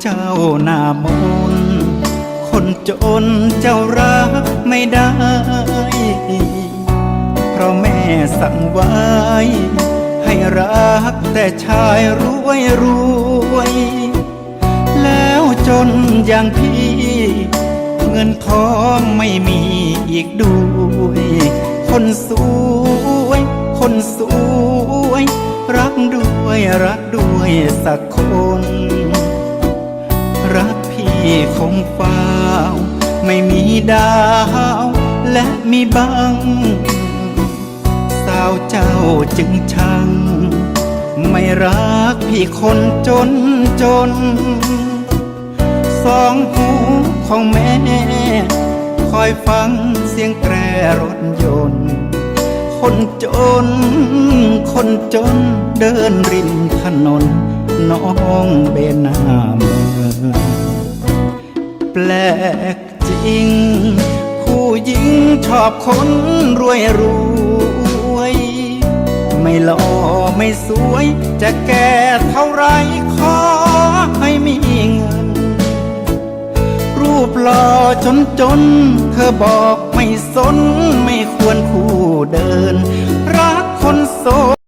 เจ้าหน้ามนคนจนเจ้ารักไม่ได้ เพราะแม่สั่งไว้ ให้รักแต่ชายรวยรวย แล้วจนอย่างพี่ เงินทองไม่มีอีกด้วย คนสวย คนสวย รักด้วยรักด้วยสักคน คงฟ้าว ไม่มีดาว และมีบังสาวเจ้าจึงชัง ไม่รักพี่คนจนจน สองหูของแม่ คอยฟังเสียงแตรรถยนต์ คนจน คนจนเดินริมถนนน้องเบนหาเมือ ลกจริง ผู้หญิงชอบคนรวยรวย ไม่หล่อไม่สวย จะแก่เท่าไรขอให้มีเงิน รูปหล่อจนจน เธอบอกไม่สนไม่ควรคู่เดิน